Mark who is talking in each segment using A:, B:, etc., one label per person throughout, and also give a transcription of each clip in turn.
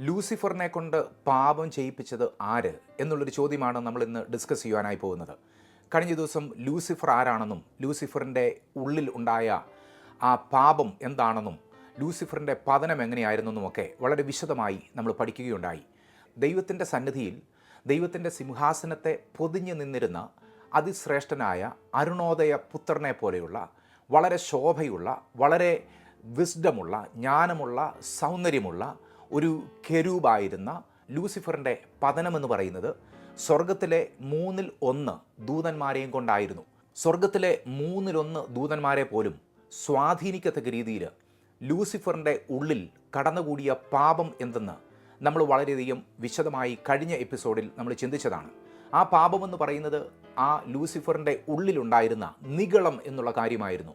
A: ലൂസിഫറിനെ കൊണ്ട് പാപം ചെയ്യിപ്പിച്ചത് ആര് എന്നുള്ളൊരു ചോദ്യമാണ് നമ്മൾ ഇന്ന് ഡിസ്കസ് ചെയ്യുവാനായി പോകുന്നത്. കഴിഞ്ഞ ദിവസം ലൂസിഫർ ആരാണെന്നും ലൂസിഫറിന്റെ ഉള്ളിൽ ഉണ്ടായ ആ പാപം എന്താണെന്നും ലൂസിഫറിന്റെ പതനം എങ്ങനെയായിരുന്നെന്നുമൊക്കെ വളരെ വിശദമായി നമ്മൾ പഠിക്കുകയുണ്ടായി. ദൈവത്തിന്റെ സന്നിധിയിൽ ദൈവത്തിന്റെ സിംഹാസനത്തെ പൊതിഞ്ഞു നിന്നിരുന്ന അതിശ്രേഷ്ഠനായ അരുണോദയ പുത്രനെ പോലെയുള്ള വളരെ ശോഭയുള്ള വളരെ വിസ്ഡമുള്ള ജ്ഞാനമുള്ള സൗന്ദര്യമുള്ള ഒരു കെരൂബായിരുന്ന ലൂസിഫറിന്റെ പതനമെന്ന് പറയുന്നത് സ്വർഗത്തിലെ മൂന്നിൽ ഒന്ന് ദൂതന്മാരെയും കൊണ്ടായിരുന്നു. സ്വർഗത്തിലെ മൂന്നിലൊന്ന് ദൂതന്മാരെ പോലും സ്വാധീനിക്കത്തക്ക രീതിയിൽ ലൂസിഫറിന്റെ ഉള്ളിൽ കടന്നുകൂടിയ പാപം എന്തെന്ന് നമ്മൾ വളരെയധികം വിശദമായി കഴിഞ്ഞ എപ്പിസോഡിൽ നമ്മൾ ചിന്തിച്ചതാണ്. ആ പാപമെന്ന് പറയുന്നത് ആ ലൂസിഫറിന്റെ ഉള്ളിലുണ്ടായിരുന്ന നിഗളം എന്നുള്ള കാര്യമായിരുന്നു.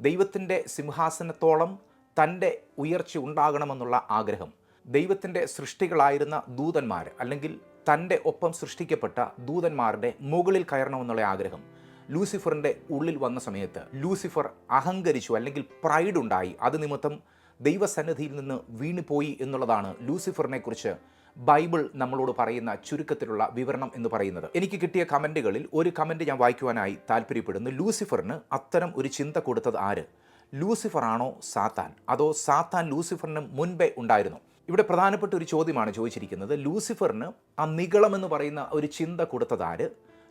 A: ദൈവത്തിന്റെ സിംഹാസനത്തോളം തന്റെ ഉയർച്ച ഉണ്ടാകണമെന്നുള്ള ആഗ്രഹം ദൈവത്തിന്റെ സൃഷ്ടികളായിരുന്ന ദൂതന്മാർ അല്ലെങ്കിൽ തന്റെ ഒപ്പം സൃഷ്ടിക്കപ്പെട്ട ദൂതന്മാരുടെ മുകളിൽ കയറണമെന്നുള്ള ആഗ്രഹം ലൂസിഫറിന്റെ ഉള്ളിൽ വന്ന സമയത്ത് ലൂസിഫർ അഹങ്കരിച്ചു അല്ലെങ്കിൽ പ്രൈഡ് ഉണ്ടായി അത് നിമിത്തം ദൈവസന്നിധിയിൽ നിന്ന് വീണുപോയി എന്നുള്ളതാണ് ലൂസിഫറിനെ കുറിച്ച് ബൈബിൾ നമ്മളോട് പറയുന്ന ചുരുക്കത്തിലുള്ള വിവരണം എന്ന് പറയുന്നത്. എനിക്ക് കിട്ടിയ കമന്റുകളിൽ ഒരു കമന്റ് ഞാൻ വായിക്കുവാനായി താല്പര്യപ്പെടുന്നു ലൂസിഫറിന് അത്തരം ഒരു ചിന്ത കൊടുത്തത് ആര്? ലൂസിഫറാണോ സാത്താൻ? അതോ സാത്താൻ ലൂസിഫറിന് മുൻപേ ഉണ്ടായിരുന്നു? ഇവിടെ പ്രധാനപ്പെട്ട ഒരു ചോദ്യമാണ് ചോദിച്ചിരിക്കുന്നത്. ലൂസിഫറിന് ആ നിഗളം എന്ന് പറയുന്ന ഒരു ചിന്ത കൊടുത്തതാര്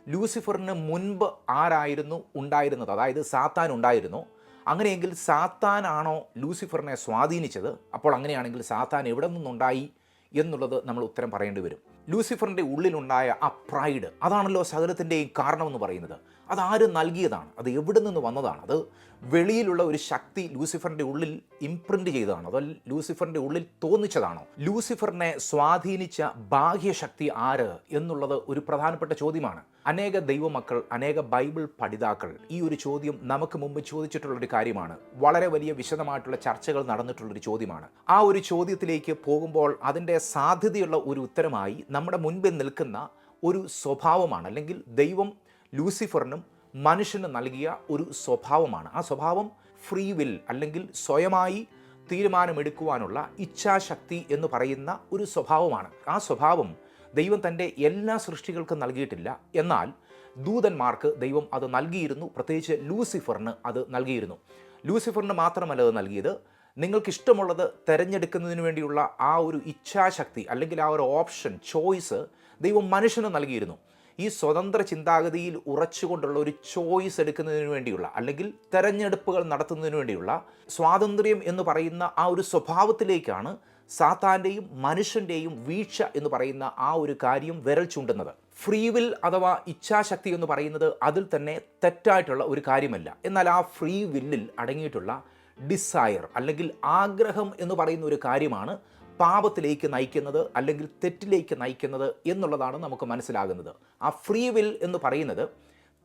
A: ലൂസിഫറിന് മുൻപ് ആരായിരുന്നു ഉണ്ടായിരുന്നത്? അതായത് സാത്താൻ ഉണ്ടായിരുന്നു? അങ്ങനെയെങ്കിൽ സാത്താനാണോ ലൂസിഫറിനെ സ്വാധീനിച്ചത്? അപ്പോൾ അങ്ങനെയാണെങ്കിൽ സാത്താൻ എവിടെ നിന്നുണ്ടായി എന്നുള്ളത് നമ്മൾ ഉത്തരം പറയേണ്ടി വരും. ലൂസിഫറിന്റെ ഉള്ളിലുണ്ടായ ആ പ്രൈഡ് അതാണല്ലോ സകലത്തിന്റെയും കാരണമെന്ന് പറയുന്നത്. അതാര് നൽകിയതാണ്? അത് എവിടെ നിന്ന് വന്നതാണ്? അത് വെളിയിലുള്ള ഒരു ശക്തി ലൂസിഫറിന്റെ ഉള്ളിൽ ഇംപ്രിന്റ് ചെയ്തതാണോ? അതോ ലൂസിഫറിന്റെ ഉള്ളിൽ തോന്നിച്ചതാണോ? ലൂസിഫറിനെ സ്വാധീനിച്ച ബാഹ്യശക്തി ആര് എന്നുള്ളത് ഒരു പ്രധാനപ്പെട്ട ചോദ്യമാണ്. അനേക ദൈവമക്കൾ അനേക ബൈബിൾ പഠിതാക്കൾ ഈ ഒരു ചോദ്യം നമുക്ക് മുമ്പ് ചോദിച്ചിട്ടുള്ളൊരു കാര്യമാണ്. വളരെ വലിയ വിശദമായിട്ടുള്ള ചർച്ചകൾ നടന്നിട്ടുള്ളൊരു ചോദ്യമാണ്. ആ ഒരു ചോദ്യത്തിലേക്ക് പോകുമ്പോൾ അതിന്റെ സാധ്യതയുള്ള ഒരു ഉത്തരമായി നമ്മുടെ മുൻപിൽ നിൽക്കുന്ന ഒരു സ്വഭാവമാണ് അല്ലെങ്കിൽ ദൈവം ലൂസിഫറിനും മനുഷ്യന് നൽകിയ ഒരു സ്വഭാവമാണ്. ആ സ്വഭാവം ഫ്രീ വിൽ അല്ലെങ്കിൽ സ്വയമായി തീരുമാനമെടുക്കുവാനുള്ള ഇച്ഛാശക്തി എന്ന് പറയുന്ന ഒരു സ്വഭാവമാണ്. ആ സ്വഭാവം ദൈവം തന്റെ എല്ലാ സൃഷ്ടികൾക്കും നൽകിയിട്ടില്ല. എന്നാൽ ദൂതന്മാർക്ക് ദൈവം അത് നൽകിയിരുന്നു. പ്രത്യേകിച്ച് ലൂസിഫറിന് അത് നൽകിയിരുന്നു. ലൂസിഫറിന് മാത്രമല്ല അത് നൽകിയത്. നിങ്ങൾക്ക് ഇഷ്ടമുള്ളത് തിരഞ്ഞെടുക്കുന്നതിന് വേണ്ടിയുള്ള ആ ഒരു ഇച്ഛാശക്തി അല്ലെങ്കിൽ ആ ഒരു ഓപ്ഷൻ ചോയ്സ് ദൈവം മനുഷ്യന് നൽകിയിരുന്നു. ഈ സ്വതന്ത്ര ചിന്താഗതിയിൽ ഉറച്ചുകൊണ്ടുള്ള ഒരു ചോയ്സ് എടുക്കുന്നതിന് വേണ്ടിയുള്ള അല്ലെങ്കിൽ തെരഞ്ഞെടുപ്പുകൾ നടത്തുന്നതിന് വേണ്ടിയുള്ള സ്വാതന്ത്ര്യം എന്ന് പറയുന്ന ആ ഒരു സ്വഭാവത്തിലേക്കാണ് സാത്താന്റെയും മനുഷ്യന്റെയും വീഴ്ച എന്ന് പറയുന്ന ആ ഒരു കാര്യം വിരൽ ചൂണ്ടുന്നത്. ഫ്രീ വിൽ അഥവാ ഇച്ഛാശക്തി എന്ന് പറയുന്നത് അതിൽ തന്നെ തെറ്റായിട്ടുള്ള ഒരു കാര്യമല്ല. എന്നാൽ ആ ഫ്രീ വില്ലിൽ അടങ്ങിയിട്ടുള്ള ഡിസയർ അല്ലെങ്കിൽ ആഗ്രഹം എന്ന് പറയുന്ന ഒരു കാര്യമാണ് പാപത്തിലേക്ക് നയിക്കുന്നത് അല്ലെങ്കിൽ തെറ്റിലേക്ക് നയിക്കുന്നത് എന്നുള്ളതാണ് നമുക്ക് മനസ്സിലാകുന്നത്. ആ ഫ്രീ വിൽ എന്ന് പറയുന്നത്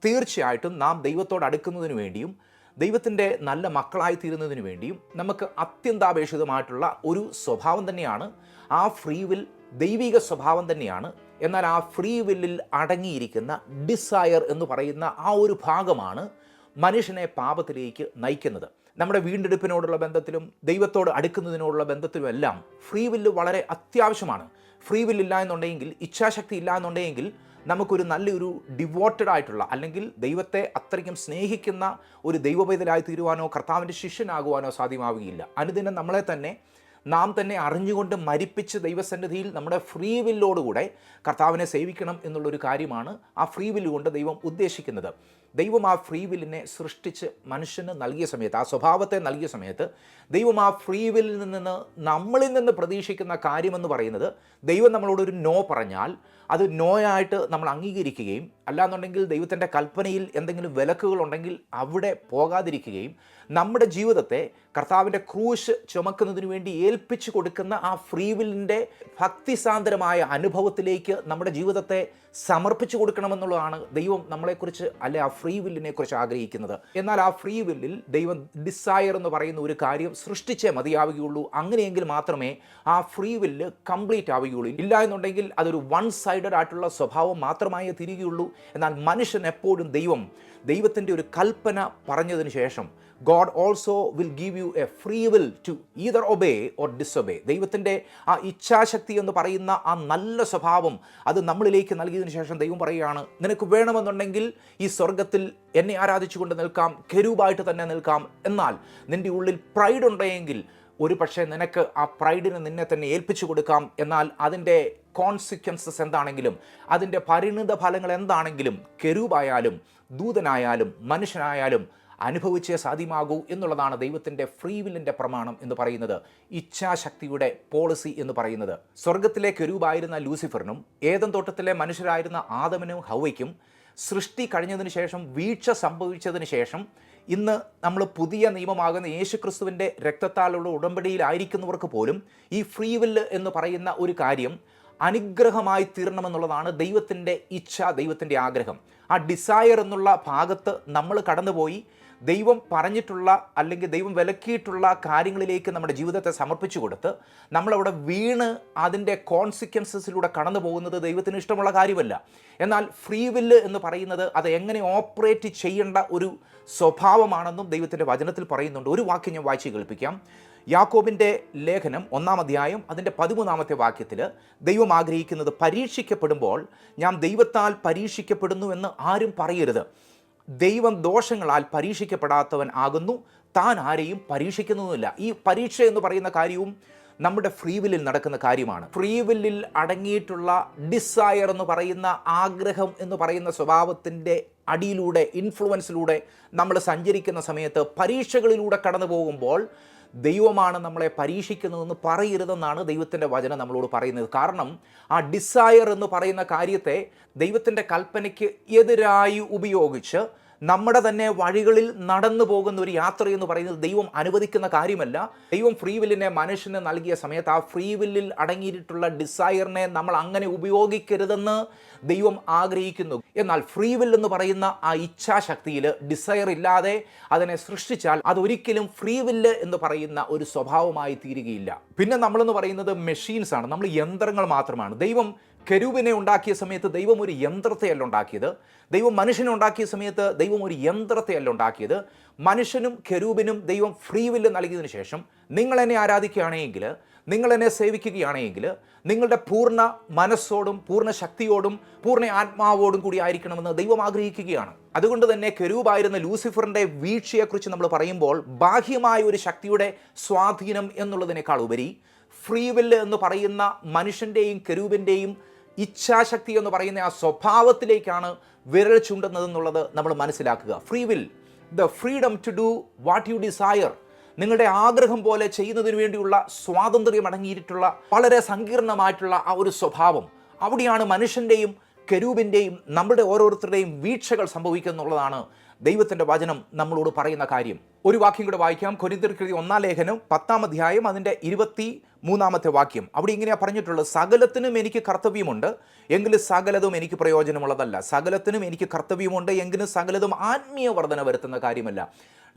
A: തീർച്ചയായിട്ടും നാം ദൈവത്തോട് അടുക്കുന്നതിന് വേണ്ടിയും ദൈവത്തിന്റെ നല്ല മക്കളായി തീരുന്നതിന് വേണ്ടിയും നമുക്ക് അത്യന്താപേക്ഷിതമായിട്ടുള്ള ഒരു സ്വഭാവം തന്നെയാണ്. ആ ഫ്രീ വിൽ ദൈവിക സ്വഭാവം തന്നെയാണ്. എന്നാൽ ആ ഫ്രീ വില്ലിൽ അടങ്ങിയിരിക്കുന്ന ഡിസയർ എന്ന് പറയുന്ന ആ ഒരു ഭാഗമാണ് മനുഷ്യനെ പാപത്തിലേക്ക് നയിക്കുന്നത്. നമ്മുടെ വീണ്ടെടുപ്പിനോടുള്ള ബന്ധത്തിലും ദൈവത്തോട് അടുക്കുന്നതിനോടുള്ള ബന്ധത്തിലും എല്ലാം ഫ്രീ വില്ല് വളരെ അത്യാവശ്യമാണ്. ഫ്രീ വില്ലില്ല എന്നുണ്ടെങ്കിൽ ഇച്ഛാശക്തി ഇല്ല എന്നുണ്ടെങ്കിൽ നമുക്കൊരു നല്ലൊരു ഡിവോട്ടഡ് ആയിട്ടുള്ള അല്ലെങ്കിൽ ദൈവത്തെ അത്രയ്ക്കും സ്നേഹിക്കുന്ന ഒരു ദൈവപൈതലായി തീരുവാനോ കർത്താവിന്റെ ശിഷ്യനാകുവാനോ സാധ്യമാവുകയില്ല. അനുദിനം നമ്മളെ തന്നെ നാം തന്നെ അറിഞ്ഞുകൊണ്ട് മരിപ്പിച്ച് ദൈവസന്നിധിയിൽ നമ്മുടെ ഫ്രീ വില്ലോടുകൂടെ കർത്താവിനെ സേവിക്കണം എന്നുള്ളൊരു കാര്യമാണ് ആ ഫ്രീ വില്ല് കൊണ്ട് ദൈവം ഉദ്ദേശിക്കുന്നത്. ദൈവം ആ ഫ്രീ വില്ലിനെ സൃഷ്ടിച്ച് മനുഷ്യന് നൽകിയ സമയത്ത് ആ സ്വഭാവത്തെ നൽകിയ സമയത്ത് ദൈവം ആ ഫ്രീ വില്ലിൽ നിന്ന് നമ്മളിൽ നിന്ന് പ്രതീക്ഷിക്കുന്ന കാര്യമെന്ന് പറയുന്നത് ദൈവം നമ്മളോടൊരു നോ പറഞ്ഞാൽ അത് നോയായിട്ട് നമ്മൾ അംഗീകരിക്കുകയും അല്ലാന്നുണ്ടെങ്കിൽ ദൈവത്തിന്റെ കൽപ്പനയിൽ എന്തെങ്കിലും വിലക്കുകളുണ്ടെങ്കിൽ അവിടെ പോകാതിരിക്കുകയും നമ്മുടെ ജീവിതത്തെ കർത്താവിന്റെ ക്രൂശ് ചുമക്കുന്നതിന് വേണ്ടി ഏൽപ്പിച്ചു കൊടുക്കുന്ന ആ ഫ്രീവില്ലിന്റെ ഭക്തിസാന്ദ്രമായ അനുഭവത്തിലേക്ക് നമ്മുടെ ജീവിതത്തെ സമർപ്പിച്ചു കൊടുക്കണമെന്നുള്ളതാണ് ദൈവം നമ്മളെക്കുറിച്ച് അല്ലെ ആ ഫ്രീ വില്ലിനെ കുറിച്ച് ആഗ്രഹിക്കുന്നത്. എന്നാൽ ആ ഫ്രീ വില്ലിൽ ദൈവം ഡിസയർ എന്ന് പറയുന്ന ഒരു കാര്യം സൃഷ്ടിച്ചേ മതിയാവുകയുള്ളൂ. അങ്ങനെയെങ്കിൽ മാത്രമേ ആ ഫ്രീ വില്ല് കംപ്ലീറ്റ് ആവുകയുള്ളൂ. ഇല്ല എന്നുണ്ടെങ്കിൽ അതൊരു വൺ സൈഡഡ് ആയിട്ടുള്ള സ്വഭാവം മാത്രമായേ തിരികെയുള്ളൂ. എന്നാൽ മനുഷ്യൻ എപ്പോഴും ദൈവം ദൈവത്തിന്റെ ഒരു കൽപ്പന പറഞ്ഞതിന് ശേഷം God also will give you a free will to either obey or disobey ദൈവത്തിന്റെ ആ ഇച്ഛാശക്തി എന്ന് പറയുന്ന ആ നല്ല സ്വഭാവം അത് നമ്മളിലേക്ക് നൽകിയതിന് ശേഷം ദൈവം പറയുകയാണ് നിനക്ക് വേണമെന്നുണ്ടെങ്കിൽ ഈ സ്വർഗത്തിൽ എന്നെ ആരാധിച്ചുകൊണ്ട് നിൽക്കാം കെരൂപായിട്ട് തന്നെ നിൽക്കാം. എന്നാൽ നിന്റെ ഉള്ളിൽ പ്രൈഡ് ഉണ്ടെങ്കിൽ ഒരു പക്ഷേ നിനക്ക് ആ പ്രൈഡിന് നിന്നെ തന്നെ ഏൽപ്പിച്ചു കൊടുക്കാം. എന്നാൽ അതിന്റെ കോൺസിക്വൻസസ് എന്താണെങ്കിലും അതിന്റെ പരിണിത ഫലങ്ങൾ എന്താണെങ്കിലും കെരൂപായാലും ദൂതനായാലും മനുഷ്യനായാലും അനുഭവിച്ചേ സാധ്യമാകൂ എന്നുള്ളതാണ് ദൈവത്തിന്റെ ഫ്രീ വില്ലിന്റെ പ്രമാണം എന്ന് പറയുന്നത്. ഇച്ഛാശക്തിയുടെ പോളിസി എന്ന് പറയുന്നത്. സ്വർഗത്തിലെ കെരൂപായിരുന്ന ലൂസിഫറിനും ഏതൻ തോട്ടത്തിലെ മനുഷ്യരായിരുന്ന ആദമനും ഹൗവയ്ക്കും സൃഷ്ടി കഴിഞ്ഞതിന് ശേഷം വീഴ്ച സംഭവിച്ചതിന് ശേഷം ഇന്ന് നമ്മൾ പുതിയ നിയമമാകുന്ന യേശുക്രിസ്തുവിന്റെ രക്തത്താലുള്ള ഉടമ്പടിയിലായിരിക്കുന്നവർക്ക് പോലും ഈ ഫ്രീ വില്ല് എന്ന് പറയുന്ന ഒരു കാര്യം അനുഗ്രഹമായി തീരണമെന്നുള്ളതാണ് ദൈവത്തിന്റെ ഇച്ഛ ദൈവത്തിന്റെ ആഗ്രഹം. ആ ഡിസയർ എന്നുള്ള ഭാഗത്ത് നമ്മൾ കടന്നുപോയി ദൈവം പറഞ്ഞിട്ടുള്ള അല്ലെങ്കിൽ ദൈവം വിലക്കിയിട്ടുള്ള കാര്യങ്ങളിലേക്ക് നമ്മുടെ ജീവിതത്തെ സമർപ്പിച്ചു കൊടുത്ത് നമ്മളവിടെ വീണ് അതിന്റെ കോൺസിക്വൻസസിലൂടെ കടന്നു പോകുന്നത് ദൈവത്തിന് ഇഷ്ടമുള്ള കാര്യമല്ല. എന്നാൽ ഫ്രീ വില്ല് എന്ന് പറയുന്നത് അത് എങ്ങനെ ഓപ്പറേറ്റ് ചെയ്യേണ്ട ഒരു സ്വഭാവമാണെന്നും ദൈവത്തിന്റെ വചനത്തിൽ പറയുന്നുണ്ട്. ഒരു വാക്യം ഞാൻ വായിച്ച് കേൾപ്പിക്കാം. യാക്കോബിന്റെ ലേഖനം ഒന്നാം അധ്യായം അതിന്റെ പതിമൂന്നാമത്തെ വാക്യത്തിൽ ദൈവം ആഗ്രഹിക്കുന്നത് പരീക്ഷിക്കപ്പെടുമ്പോൾ ഞാൻ ദൈവത്താൽ പരീക്ഷിക്കപ്പെടുന്നു എന്ന് ആരും പറയരുത്. ദൈവം ദോഷങ്ങളാൽ പരീക്ഷിക്കപ്പെടാത്തവൻ ആകുന്നു. താൻ ആരെയും പരീക്ഷിക്കുന്നതുമില്ല ഈ പരീക്ഷ എന്ന് പറയുന്ന കാര്യവും നമ്മുടെ ഫ്രീ വില്ലിൽ നടക്കുന്ന കാര്യമാണ്. ഫ്രീ വില്ലിൽ അടങ്ങിയിട്ടുള്ള ഡിസയർ എന്ന് പറയുന്ന ആഗ്രഹം എന്ന് പറയുന്ന സ്വഭാവത്തിന്റെ അടിയിലൂടെ ഇൻഫ്ലുവൻസിലൂടെ നമ്മൾ സഞ്ചരിക്കുന്ന സമയത്ത് പരീക്ഷകളിലൂടെ കടന്നു പോകുമ്പോൾ ദൈവമാണ് നമ്മളെ പരീക്ഷിക്കുന്നതെന്ന് പറയരുതെന്നാണ് ദൈവത്തിന്റെ വചനം നമ്മളോട് പറയുന്നത്. കാരണം ആ ഡിസയർ എന്ന് പറയുന്ന കാര്യത്തെ ദൈവത്തിന്റെ കൽപ്പനയ്ക്ക് എതിരായി ഉപയോഗിച്ച് നമ്മുടെ തന്നെ വഴികളിൽ നടന്നു പോകുന്ന ഒരു യാത്ര എന്ന് പറയുന്നത് ദൈവം അനുവദിക്കുന്ന കാര്യമല്ല. ദൈവം ഫ്രീ വില്ലിനെ മനുഷ്യന് നൽകിയ സമയത്ത് ആ ഫ്രീ വില്ലിൽ അടങ്ങിയിട്ടുള്ള ഡിസയറിനെ നമ്മൾ അങ്ങനെ ഉപയോഗിക്കരുതെന്ന് ദൈവം ആഗ്രഹിക്കുന്നു. എന്നാൽ ഫ്രീ വിൽ എന്ന് പറയുന്ന ആ ഇച്ഛാശക്തിയിൽ ഡിസയർ ഇല്ലാതെ അതിനെ സൃഷ്ടിച്ചാൽ അതൊരിക്കലും ഫ്രീ വില്ല് എന്ന് പറയുന്ന ഒരു സ്വഭാവമായി തീരുകയില്ല. പിന്നെ നമ്മളെന്ന് പറയുന്നത് മെഷീൻസ് ആണ്. നമ്മൾ യന്ത്രങ്ങൾ മാത്രമാണ്. ദൈവം കെരൂബിനെ ഉണ്ടാക്കിയ സമയത്ത് ദൈവം ഒരു യന്ത്രത്തെയല്ല ഉണ്ടാക്കിയത്. ദൈവം മനുഷ്യനെ ഉണ്ടാക്കിയ സമയത്ത് ദൈവം ഒരു യന്ത്രത്തെയല്ല ഉണ്ടാക്കിയത്. മനുഷ്യനും കെരൂബിനും ദൈവം ഫ്രീ വില്ല് നൽകിയതിനു ശേഷം നിങ്ങൾ എന്നെ ആരാധിക്കുകയാണെങ്കിൽ നിങ്ങൾ എന്നെ സേവിക്കുകയാണെങ്കിൽ നിങ്ങളുടെ പൂർണ മനസ്സോടും പൂർണ ശക്തിയോടും പൂർണ ആത്മാവോടും കൂടി ആയിരിക്കണമെന്ന് ദൈവം ആഗ്രഹിക്കുകയാണ്. അതുകൊണ്ട് തന്നെ കെരൂബായിരുന്ന ലൂസിഫറിന്റെ വീഴ്ചയെക്കുറിച്ച് നമ്മൾ പറയുമ്പോൾ ബാഹ്യമായ ഒരു ശക്തിയുടെ സ്വാധീനം എന്നുള്ളതിനേക്കാൾ ഉപരി ഫ്രീ വില്ല് എന്ന് പറയുന്ന മനുഷ്യന്റെയും കരൂപിന്റെയും ഇച്ഛാശക്തി എന്ന് പറയുന്ന ആ സ്വഭാവത്തിലേക്കാണ് വിരൽ ചൂണ്ടുന്നത് എന്നുള്ളത് നമ്മൾ മനസ്സിലാക്കുക. Free will the freedom to do what you desire. നിങ്ങളുടെ ആഗ്രഹം പോലെ ചെയ്യുന്നതിന് വേണ്ടിയുള്ള സ്വാതന്ത്ര്യം അടങ്ങിയിട്ടുള്ള വളരെ സങ്കീർണമായിട്ടുള്ള ആ ഒരു സ്വഭാവം. അവിടെയാണ് മനുഷ്യന്റെയും കരൂപിന്റെയും നമ്മുടെ ഓരോരുത്തരുടെയും വീഴ്ചകൾ സംഭവിക്കുന്നുള്ളതാണ് ദൈവത്തിന്റെ വചനം നമ്മളോട് പറയുന്ന കാര്യം. ഒരു വാക്യം കൂടെ വായിക്കാം. കൊരിന്തിർക്കൃതി ഒന്നാം ലേഖനം പത്താം അധ്യായം അതിന്റെ ഇരുപത്തി മൂന്നാമത്തെ വാക്യം. അവിടെ ഇങ്ങനെയാ പറഞ്ഞിട്ടുള്ളത് സകലത്തിനും എനിക്ക് കർത്തവ്യമുണ്ട് എങ്കിലും സകലതും എനിക്ക് പ്രയോജനമുള്ളതല്ല. സകലത്തിനും എനിക്ക് കർത്തവ്യമുണ്ട് എങ്കിലും സകലതും ആത്മീയ വർധന വരുത്തുന്ന കാര്യമല്ല.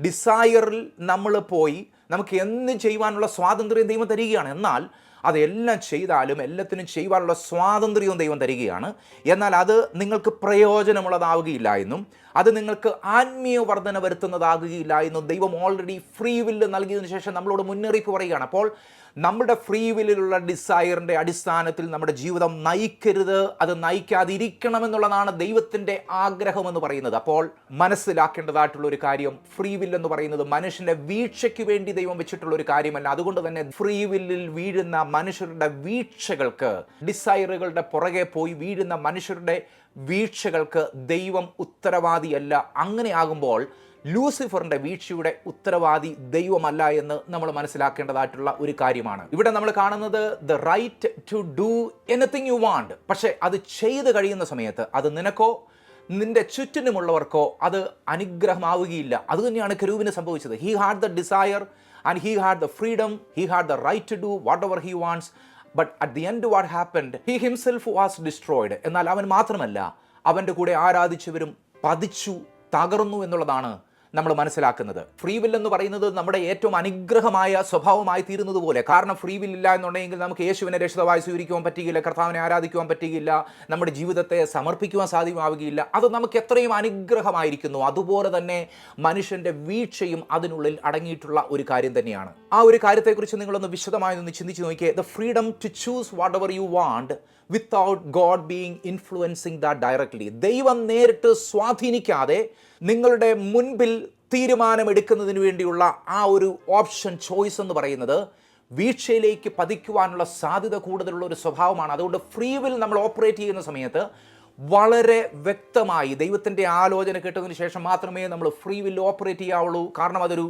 A: ഡിസയറിൽ നമ്മൾ പോയി നമുക്ക് എന്ത് ചെയ്യുവാനുള്ള സ്വാതന്ത്ര്യം ദൈവം തരികയാണ്. എന്നാൽ അതെല്ലാം ചെയ്താലും എല്ലാത്തിനും ചെയ്യുവാനുള്ള സ്വാതന്ത്ര്യവും ദൈവം തരികയാണ്. എന്നാൽ അത് നിങ്ങൾക്ക് പ്രയോജനമുള്ളതാവുകയില്ല എന്നും അത് നിങ്ങൾക്ക് ആത്മീയ വർധന വരുത്തുന്നതാകുകയില്ല എന്ന് ദൈവം ഓൾറെഡി ഫ്രീ വില്ല് നൽകിയതിനു ശേഷം നമ്മളോട് മുന്നറിയിപ്പ് പറയുകയാണ്. അപ്പോൾ നമ്മുടെ ഫ്രീ വില്ലിലുള്ള ഡിസയറിന്റെ അടിസ്ഥാനത്തിൽ നമ്മുടെ ജീവിതം നയിക്കരുത് അത് നയിക്കാതിരിക്കണമെന്നുള്ളതാണ് ദൈവത്തിന്റെ ആഗ്രഹമെന്ന് പറയുന്നത്. അപ്പോൾ മനസ്സിലാക്കേണ്ടതായിട്ടുള്ള ഒരു കാര്യം ഫ്രീ വില്ല് എന്ന് പറയുന്നത് മനുഷ്യന്റെ വീഴ്ചയ്ക്ക് വേണ്ടി ദൈവം വെച്ചിട്ടുള്ള ഒരു കാര്യമല്ല. അതുകൊണ്ട് തന്നെ ഫ്രീ വില്ലിൽ വീഴുന്ന മനുഷ്യരുടെ വീഴ്ചകൾക്ക് ഡിസയറുകളുടെ പുറകെ പോയി വീഴുന്ന മനുഷ്യരുടെ വീഴ്ചകൾക്ക് ദൈവം ഉത്തരവാദിയല്ല. അങ്ങനെ ആകുമ്പോൾ ലൂസിഫറിന്റെ വീഴ്ചയുടെ ഉത്തരവാദി ദൈവമല്ല എന്ന് നമ്മൾ മനസ്സിലാക്കേണ്ടതായിട്ടുള്ള ഒരു കാര്യമാണ്. ഇവിടെ നമ്മൾ കാണുന്നത് the right to do anything you want പക്ഷേ അത് ചെയ്ത് കഴിയുന്ന സമയത്ത് അത് നിനക്കോ നിന്റെ ചുറ്റിനുമുള്ളവർക്കോ അത് അനുഗ്രഹമാവുകയില്ല. അതുതന്നെയാണ് കരൂവിന് സംഭവിച്ചത്. He had the desire and he had the freedom he had the right to do whatever he wants but at the end what happened he himself was destroyed എന്നാൽ അവൻ മാത്രമല്ല അവന്റെ കൂടെ ആരാധിച്ചവരും പതിച്ചു തകർന്നു എന്നുള്ളതാണ് നമ്മൾ മനസ്സിലാക്കുന്നത്. ഫ്രീ വിൽ എന്ന് പറയുന്നത് നമ്മുടെ ഏറ്റവും അനുഗ്രഹമായ സ്വഭാവമായി തീരുന്നത് പോലെ. കാരണം ഫ്രീ വിൽ ഇല്ല എന്നുണ്ടെങ്കിൽ നമുക്ക് യേശുവിനെ രക്ഷിതമായി സ്വീകരിക്കുവാൻ പറ്റുകയില്ല കർത്താവിനെ ആരാധിക്കുവാൻ പറ്റുകയില്ല നമ്മുടെ ജീവിതത്തെ സമർപ്പിക്കുവാൻ സാധ്യമാവുകയില്ല. അത് നമുക്ക് എത്രയും അനുഗ്രഹമായിരിക്കുന്നു. അതുപോലെ തന്നെ മനുഷ്യന്റെ വീഴ്ചയും അതിനുള്ളിൽ അടങ്ങിയിട്ടുള്ള ഒരു കാര്യം തന്നെയാണ്. ആ ഒരു കാര്യത്തെക്കുറിച്ച് നിങ്ങളൊന്ന് വിശദമായി ഒന്ന് ചിന്തിച്ച് നോക്കിയേ. The freedom to choose whatever you want without God being influencing that directly ദൈവം നേരിട്ട് സ്വാധീനിക്കാതെ നിങ്ങളുടെ മുൻപിൽ തീരുമാനമെടുക്കുന്നതിന് വേണ്ടിയുള്ള ആ ഒരു ഓപ്ഷൻ ചോയ്സ് എന്ന് പറയുന്നത് വീഴ്ചയിലേക്ക് പതിക്കുവാനുള്ള സാധ്യത കൂടുതലുള്ള ഒരു സ്വഭാവമാണ്. അതുകൊണ്ട് ഫ്രീ വിൽ നമ്മൾ ഓപ്പറേറ്റ് ചെയ്യുന്ന സമയത്ത് വളരെ വ്യക്തമായി ദൈവത്തിന്റെ ആലോചന കേട്ടതിന് ശേഷം മാത്രമേ നമ്മൾ ഫ്രീ വിൽ ഓപ്പറേറ്റ് ചെയ്യാവുള്ളൂ. കാരണം അതൊരു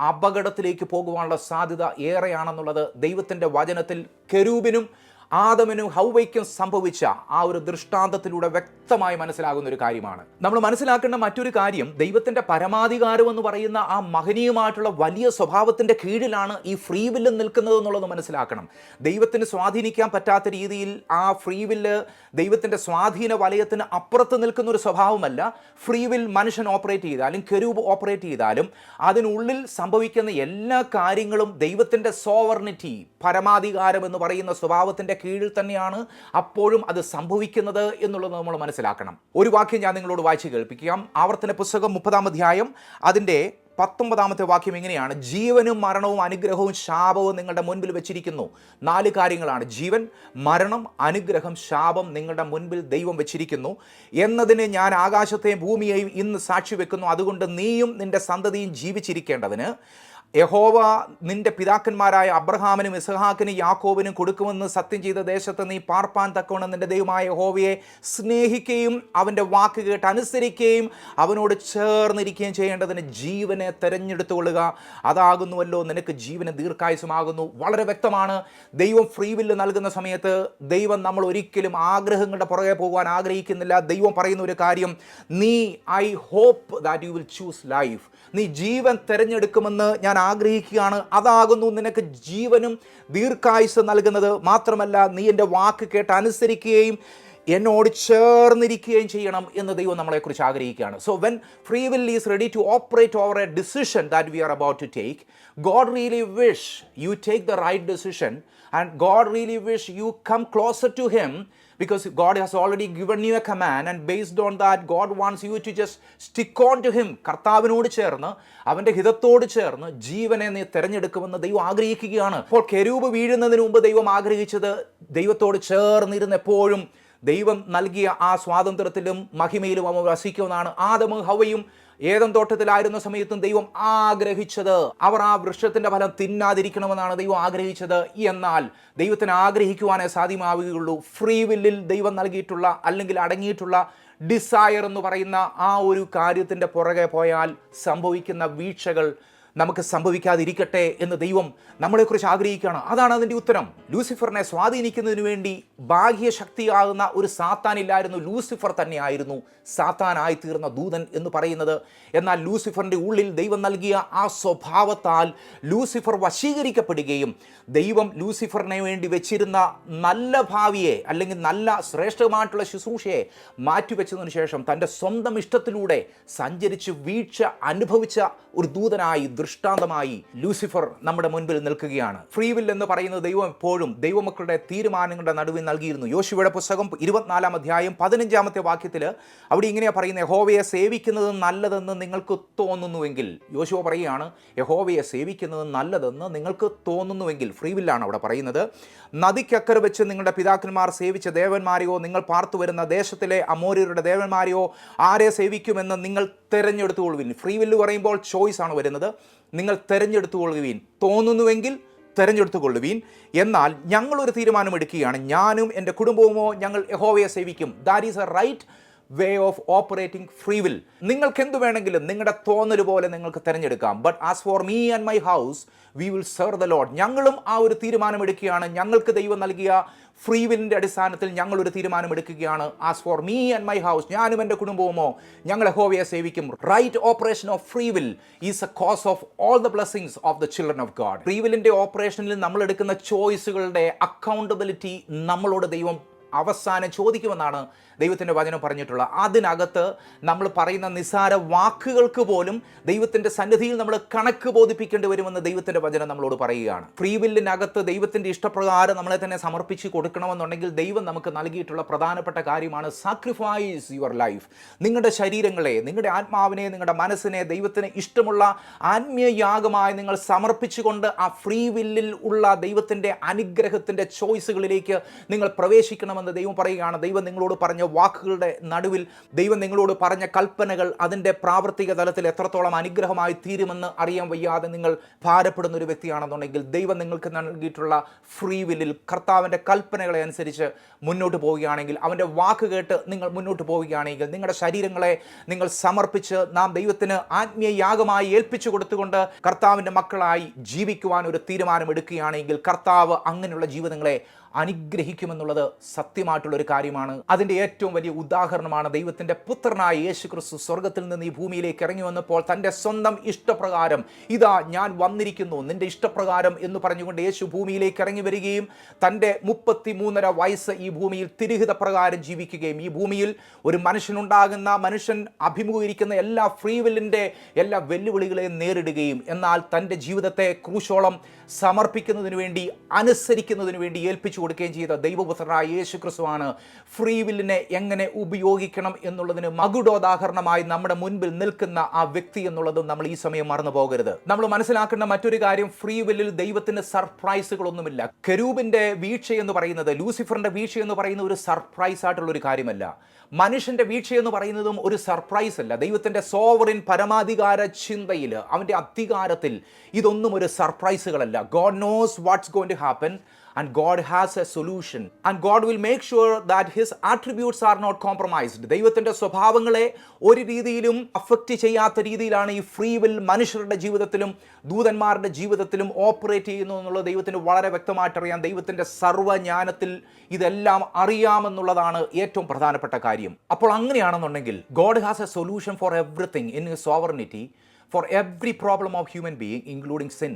A: അപകടത്തിലേക്ക് പോകുവാനുള്ള സാധ്യത ഏറെയാണെന്നുള്ളത് ദൈവത്തിന്റെ വചനത്തിൽ കെരൂബിനും ആദമിനും ഹൗവയ്ക്കും സംഭവിച്ച ആ ഒരു ദൃഷ്ടാന്തത്തിലൂടെ വ്യക്തമായി മനസ്സിലാകുന്ന ഒരു കാര്യമാണ്. നമ്മൾ മനസ്സിലാക്കേണ്ട മറ്റൊരു കാര്യം ദൈവത്തിന്റെ പരമാധികാരം എന്ന് പറയുന്ന ആ മഹനീയമായിട്ടുള്ള വലിയ സ്വഭാവത്തിന്റെ കീഴിലാണ് ഈ ഫ്രീ വില്ല് നിൽക്കുന്നത് എന്നുള്ളത് മനസ്സിലാക്കണം. ദൈവത്തിന് സ്വാധീനിക്കാൻ പറ്റാത്ത രീതിയിൽ ആ ഫ്രീ വില്ല് ദൈവത്തിന്റെ സ്വാധീന വലയത്തിന് അപ്പുറത്ത് നിൽക്കുന്ന ഒരു സ്വഭാവമല്ല. ഫ്രീ വിൽ മനുഷ്യൻ ഓപ്പറേറ്റ് ചെയ്താലും കെരൂബ് ഓപ്പറേറ്റ് ചെയ്താലും അതിനുള്ളിൽ സംഭവിക്കുന്ന എല്ലാ കാര്യങ്ങളും ദൈവത്തിന്റെ സോവർണിറ്റി പരമാധികാരം എന്ന് പറയുന്ന സ്വഭാവത്തിന്റെ കീഴിൽ തന്നെയാണ് അപ്പോഴും അത് സംഭവിക്കുന്നത് എന്നുള്ളത് നമ്മൾ മനസ്സിലാക്കണം. ഒരു വാക്യം ഞാൻ നിങ്ങളോട് വായിച്ച് കേൾപ്പിക്കാം. ആവർത്തന പുസ്തകം മുപ്പതാം അധ്യായം. അതിന്റെ പത്തൊമ്പതാമത്തെ വാക്യം ഇങ്ങനെയാണ്. ജീവനും മരണവും അനുഗ്രഹവും ശാപവും നിങ്ങളുടെ മുൻപിൽ വെച്ചിരിക്കുന്നു. നാല് കാര്യങ്ങളാണ്. ജീവൻ മരണം അനുഗ്രഹം ശാപം നിങ്ങളുടെ മുൻപിൽ ദൈവം വെച്ചിരിക്കുന്നു. എന്നതിന് ഞാൻ ആകാശത്തെയും ഭൂമിയെയും ഇന്ന് സാക്ഷി വെക്കുന്നു അതുകൊണ്ട് നീയും നിന്റെ സന്തതിയും ജീവിച്ചിരിക്കേണ്ടതിന് യഹോവ നിന്റെ പിതാക്കന്മാരായ അബ്രഹാമിനും ഇസഹാക്കിനും യാക്കോബിനും കൊടുക്കുമെന്ന് സത്യം ചെയ്ത ദേശത്ത് നീ പാർപ്പാൻ തക്കവണ്ണം നിന്റെ ദൈവമായ യഹോവയെ സ്നേഹിക്കുകയും അവന്റെ വാക്ക് കേട്ട് അനുസരിക്കുകയും അവനോട് ചേർന്നിരിക്കുകയും ചെയ്യേണ്ടതിന് ജീവനെ തെരഞ്ഞെടുത്തുകൊള്ളുക അതാകുന്നുവല്ലോ നിനക്ക് ജീവന് ദീർഘായുസമാകുന്നു വളരെ വ്യക്തമാണ്. ദൈവം ഫ്രീ വില്ല് നൽകുന്ന സമയത്ത് ദൈവം നമ്മൾ ഒരിക്കലും ആഗ്രഹങ്ങളുടെ പുറകെ പോകാൻ ആഗ്രഹിക്കുന്നില്ല. ദൈവം പറയുന്ന ഒരു കാര്യം നീ I hope that you will choose life നീ ജീവൻ തിരഞ്ഞെടുക്കുമെന്ന് ഞാൻ ആഗ്രഹിക്കുകയാണ്. അതാകുന്നു നിനക്ക് ജീവനും ദീർഘായുസ് നൽകുന്നത്. മാത്രമല്ല നീ എന്റെ വാക്ക് കേട്ട് അനുസരിക്കുകയും എന്നോട് ചേർന്നിരിക്കുകയും ചെയ്യണം എന്ന് ദൈവം നമ്മളെക്കുറിച്ച് ആഗ്രഹിക്കുകയാണ്. So when free will is ready to operate over a decision that we are about to take God really wish you take the right decision and God really wish you come closer to him because God has already given you a command and based on that God wants you to just stick on to him. കർത്താവിനോട് ചേർന്ന് അവന്റെ ഹിതത്തോട് ചേർന്ന് ജീവനെ നീ തിരഞ്ഞെടുക്കുമെന്ന് ദൈവം ആഗ്രഹിക്കുകയാണ്. അപ്പോൾ കെരൂപ് വീഴുന്നതിന് മുമ്പ് ദൈവം ആഗ്രഹിച്ചത് ദൈവത്തോട് ചേർന്നിരുന്ന് എപ്പോഴും ദൈവം നൽകിയ ആ സ്വാതന്ത്ര്യത്തിലും മഹിമയിലും അവ വസിക്കുമെന്നാണ് ആദമും ഹവയും ഏതം തോട്ടത്തിലായിരുന്ന സമയത്തും ദൈവം ആഗ്രഹിച്ചത്. അവർ ആ വൃക്ഷത്തിന്റെ ഫലം തിന്നാതിരിക്കണമെന്നാണ് ദൈവം ആഗ്രഹിച്ചത്. എന്നാൽ ദൈവത്തിന് ആഗ്രഹിക്കുവാനേ സാധ്യമാവുകയുള്ളൂ. ഫ്രീ വില്ലിൽ ദൈവം നൽകിയിട്ടുള്ള അല്ലെങ്കിൽ അടങ്ങിയിട്ടുള്ള ഡിസയർ എന്ന് പറയുന്ന ആ ഒരു കാര്യത്തിന്റെ പുറകെ പോയാൽ സംഭവിക്കുന്ന വീഴ്ചകൾ നമുക്ക് സംഭവിക്കാതിരിക്കട്ടെ എന്ന് ദൈവം നമ്മളെക്കുറിച്ച് ആഗ്രഹിക്കുകയാണ്. അതാണ് അതിന്റെ ഉത്തരം. ലൂസിഫറിനെ സ്വാധീനിക്കുന്നതിന് വേണ്ടി ബാഹ്യശക്തിയാകുന്ന ഒരു സാത്താനില്ലായിരുന്നു ലൂസിഫർ തന്നെയായിരുന്നു. സാത്താനായി തീർന്ന ദൂതൻ എന്ന് പറയുന്നത്. എന്നാൽ ലൂസിഫറിന്റെ ഉള്ളിൽ ദൈവം നൽകിയ ആ സ്വഭാവത്താൽ ലൂസിഫർ വശീകരിക്കപ്പെടുകയും ദൈവം ലൂസിഫറിനെ വേണ്ടി വെച്ചിരുന്ന നല്ല ഭാവിയെ അല്ലെങ്കിൽ നല്ല ശ്രേഷ്ഠമായിട്ടുള്ള ശുശ്രൂഷയെ മാറ്റിവെച്ചതിനു ശേഷം തന്റെ സ്വന്തം ഇഷ്ടത്തിലൂടെ സഞ്ചരിച്ച് വീഴ്ച അനുഭവിച്ച ഒരു ദൂതനായി ദൃഷ്ടാന്തമായി ലൂസിഫർ നമ്മുടെ മുൻപിൽ നിൽക്കുകയാണ്. ഫ്രീ വിൽ എന്ന് പറയുന്നത് ദൈവം എപ്പോഴും ദൈവമക്കളുടെ തീരുമാനങ്ങളുടെ നടുവിൽ നൽകിയിരുന്നു. യോശുവയുടെ പുസ്തകം ഇരുപത്തിനാലാം അധ്യായം പതിനഞ്ചാമത്തെ വാക്യത്തിൽ അവിടെ ഇങ്ങനെയാണ് പറയുന്നത് യഹോവയെ സേവിക്കുന്നത് നല്ലതെന്ന് നിങ്ങൾക്ക് തോന്നുന്നുവെങ്കിൽ യോശുവ പറയുകയാണ് യഹോവയെ സേവിക്കുന്നത് നല്ലതെന്ന് നിങ്ങൾക്ക് തോന്നുന്നുവെങ്കിൽ ഫ്രീ വില്ലാണ് അവിടെ പറയുന്നത്. നദിക്കക്കര വെച്ച് നിങ്ങളുടെ പിതാക്കന്മാർ സേവിച്ച ദേവന്മാരെയോ നിങ്ങൾ പാർത്തു വരുന്ന ദേശത്തിലെ അമോര്യരുടെ ദേവന്മാരെയോ ആരെ സേവിക്കുമെന്ന് നിങ്ങൾ തിരഞ്ഞെടുത്തുകൊള്ളുവിൻ. ഫ്രീ വില്ല് പറയുമ്പോൾ ചോയ്സ് ആണ് വരുന്നത്. നിങ്ങൾ തിരഞ്ഞെടുത്തുകൊള്ളുവിൻ. തോന്നുന്നുവെങ്കിൽ തിരഞ്ഞെടുത്തുകൊള്ളുവീൻ. എന്നാൽ ഞങ്ങളൊരു തീരുമാനമെടുക്കുകയാണ്. ഞാനും എന്റെ കുടുംബവുമോ ഞങ്ങൾ യഹോവയെ സേവിക്കും. That is a right way of operating free will നിങ്ങൾക്ക് എന്ത് വേണമെങ്കിലും നിങ്ങളുടെ തോന്നൽ പോലെ നിങ്ങൾക്ക് തിരഞ്ഞെടുക്കാം. But as for me and my house we will serve the lord ഞങ്ങളും ആ ഒരു തീരുമാനമെടുക്കുകയാണ്. ഞങ്ങൾക്ക് ദൈവം നൽകിയ ഫ്രീ വില്ലിന്റെ അടിസ്ഥാനത്തിൽ ഞങ്ങൾ ഒരു തീരുമാനമെടുക്കുകയാണ്. As for me and my house ഞാനും എന്റെ കുടുംബവുമോ ഞങ്ങൾ ഹോവയെ സേവിക്കും. Right operation of free will is a cause of all the blessings of the children of God free വില്ലിന്റെ ഓപ്പറേഷനിൽ നമ്മൾ എടുക്കുന്ന ചോയ്സുകളുടെ അക്കൗണ്ടബിലിറ്റി നമ്മളോട് ദൈവം അവസാനം ചോദിക്കുമെന്നാണ് ദൈവത്തിന്റെ വചനം പറഞ്ഞിട്ടുള്ളത്. അതിനകത്ത് നമ്മൾ പറയുന്ന നിസ്സാര വാക്കുകൾക്ക് പോലും ദൈവത്തിന്റെ സന്നിധിയിൽ നമ്മൾ കണക്ക് ബോധിപ്പിക്കേണ്ടി വരുമെന്ന് ദൈവത്തിന്റെ വചനം നമ്മളോട് പറയുകയാണ്. ഫ്രീ വില്ലിനകത്ത് ദൈവത്തിന്റെ ഇഷ്ടപ്രകാരം നമ്മളെ തന്നെ സമർപ്പിച്ച് കൊടുക്കണമെന്നുണ്ടെങ്കിൽ ദൈവം നമുക്ക് നൽകിയിട്ടുള്ള പ്രധാനപ്പെട്ട കാര്യമാണ് സാക്രിഫൈസ് യുവർ ലൈഫ് നിങ്ങളുടെ ശരീരങ്ങളെ നിങ്ങളുടെ ആത്മാവിനെ നിങ്ങളുടെ മനസ്സിനെ ദൈവത്തിന് ഇഷ്ടമുള്ള ആത്മീയയാഗമായി നിങ്ങൾ സമർപ്പിച്ചുകൊണ്ട് ആ ഫ്രീ വില്ലിൽ ഉള്ള ദൈവത്തിന്റെ അനുഗ്രഹത്തിന്റെ ചോയ്സുകളിലേക്ക് നിങ്ങൾ പ്രവേശിക്കണമെന്ന് ദൈവം പറയുകയാണ്. ദൈവം നിങ്ങളോട് പറഞ്ഞ വാക്കുകളുടെ നടുവിൽ ദൈവം നിങ്ങളോട് പറഞ്ഞ കൽപ്പനകൾ അതിന്റെ പ്രാവർത്തിക തലത്തിൽ എത്രത്തോളം അനുഗ്രഹമായി തീരുമെന്ന് അറിയാൻ വയ്യാതെ നിങ്ങൾ ഭാരപ്പെടുന്ന ഒരു വ്യക്തിയാണെന്നുണ്ടെങ്കിൽ ദൈവം നിങ്ങൾക്ക് നൽകിയിട്ടുള്ള ഫ്രീ വില്ലിൽ കർത്താവിന്റെ കൽപ്പനകളെ അനുസരിച്ച് മുന്നോട്ട് പോവുകയാണെങ്കിൽ അവന്റെ വാക്ക് കേട്ട് നിങ്ങൾ മുന്നോട്ട് പോവുകയാണെങ്കിൽ നിങ്ങളുടെ ശരീരങ്ങളെ നിങ്ങൾ സമർപ്പിച്ച് നാം ദൈവത്തിന് ആത്മീയ യാഗമായി ഏൽപ്പിച്ചു കൊടുത്തുകൊണ്ട് കർത്താവിന്റെ മക്കളായി ജീവിക്കുവാൻ ഒരു തീരുമാനം എടുക്കുകയാണെങ്കിൽ കർത്താവ് അങ്ങനെയുള്ള ജീവിതങ്ങളെ അനുഗ്രഹിക്കുമെന്നുള്ളത് സത്യമായിട്ടുള്ള ഒരു കാര്യമാണ്. അതിന്റെ ഏറ്റവും വലിയ ഉദാഹരണമാണ് ദൈവത്തിന്റെ പുത്രനായ യേശു ക്രിസ്തു സ്വർഗത്തിൽ നിന്ന് ഈ ഭൂമിയിലേക്ക് ഇറങ്ങി വന്നപ്പോൾ തന്റെ സ്വന്തം ഇഷ്ടപ്രകാരം ഇതാ ഞാൻ വന്നിരിക്കുന്നു നിന്റെ ഇഷ്ടപ്രകാരം എന്ന് പറഞ്ഞുകൊണ്ട് യേശു ഭൂമിയിലേക്ക് ഇറങ്ങി വരികയും തന്റെ മുപ്പത്തി മൂന്നര വയസ്സ് ഈ ഭൂമിയിൽ തിരുഹിത പ്രകാരം ജീവിക്കുകയും ഈ ഭൂമിയിൽ ഒരു മനുഷ്യനുണ്ടാകുന്ന മനുഷ്യൻ അഭിമുഖീകരിക്കുന്ന എല്ലാ ഫ്രീ വില്ലിന്റെ എല്ലാ വെല്ലുവിളികളെയും നേരിടുകയും എന്നാൽ തന്റെ ജീവിതത്തെ ക്രൂശോളം സമർപ്പിക്കുന്നതിന് വേണ്ടി അനുസരിക്കുന്നതിന് വേണ്ടി ഏൽപ്പിച്ചു കൊടുക്കുകയും ചെയ്ത ദൈവപുത്രനായ യേശു ക്രിസ്തുവാണ് ഫ്രീ വില്ലിനെ എങ്ങനെ ഉപയോഗിക്കണം എന്നുള്ളതിന് മകുടോദാഹരണമായി നമ്മുടെ മുൻപിൽ നിൽക്കുന്ന ആ വ്യക്തി എന്നുള്ളതും നമ്മൾ ഈ സമയം മറന്നു പോകരുത്. നമ്മൾ മനസ്സിലാക്കേണ്ട മറ്റൊരു കാര്യം ഫ്രീ വില്ലിൽ ദൈവത്തിന് സർപ്രൈസുകളൊന്നുമില്ല. കരൂപിന്റെ വീഴ്ച എന്ന് പറയുന്നത് ലൂസിഫറിന്റെ വീഴ്ച എന്ന് പറയുന്ന ഒരു സർപ്രൈസ് ആയിട്ടുള്ള ഒരു കാര്യമല്ല. മനുഷ്യന്റെ വീഴ്ച എന്ന് പറയുന്നതും ഒരു സർപ്രൈസ് അല്ല ദൈവത്തിന്റെ സോവറിൻ പരമാധികാര ചിന്തയിൽ അവന്റെ അധികാരത്തിൽ ഇതൊന്നും ഒരു സർപ്രൈസുകളല്ല. God knows what's going to happen and God has a solution and God will make sure that his attributes are not compromised ദൈവത്തിന്റെ സ്വഭാവങ്ങളെ ഒരു രീതിയിലും അഫക്റ്റ് ചെയ്യാത്ത രീതിയിലാണ് ഈ ഫ്രീ വിൽ മനുഷ്യരുടെ ജീവിതത്തിലും ദൂതന്മാരുടെ ജീവിതത്തിലും ഓപ്പറേറ്റ് ചെയ്യുന്നു എന്നുള്ളത് ദൈവത്തിന് വളരെ വ്യക്തമായിട്ടറിയാം. ദൈവത്തിന്റെ സർവജ്ഞാനത്തിൽ ഇതെല്ലാം അറിയാമെന്നുള്ളതാണ് ഏറ്റവും പ്രധാനപ്പെട്ട കാര്യം. അപ്പോൾ അങ്ങനെയാണെന്നുണ്ടെങ്കിൽ God has a solution for everything in sovereignty for every problem of human being including sin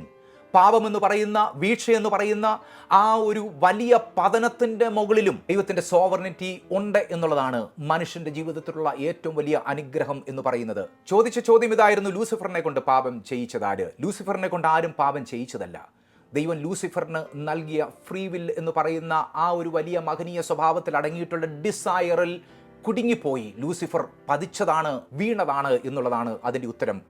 A: പാപമെന്ന് പറയുന്ന വീഴ്ച എന്ന് പറയുന്ന ആ ഒരു വലിയ പതനത്തിന്റെ മുകളിലും ദൈവത്തിന്റെ സോവർണിറ്റി ഉണ്ട് എന്നുള്ളതാണ് മനുഷ്യന്റെ ജീവിതത്തിലുള്ള ഏറ്റവും വലിയ അനുഗ്രഹം എന്ന് പറയുന്നത്. ചോദിച്ച ചോദ്യം ഇതായിരുന്നു ലൂസിഫറിനെ കൊണ്ട് പാപം ചെയ്യിച്ചതാര്? ലൂസിഫറിനെ കൊണ്ട് ആരും പാപം ചെയ്യിച്ചതല്ല. ദൈവം ലൂസിഫറിന് നൽകിയ ഫ്രീ വിൽ എന്ന് പറയുന്ന ആ ഒരു വലിയ മഹനീയ സ്വഭാവത്തിൽ അടങ്ങിയിട്ടുള്ള ഡിസയറിൽ കുടുങ്ങിപ്പോയി. ലൂസിഫർ പതിച്ചതാണ് വീണതാണ് എന്നുള്ളതാണ് അതിന്റെ ഉത്തരം.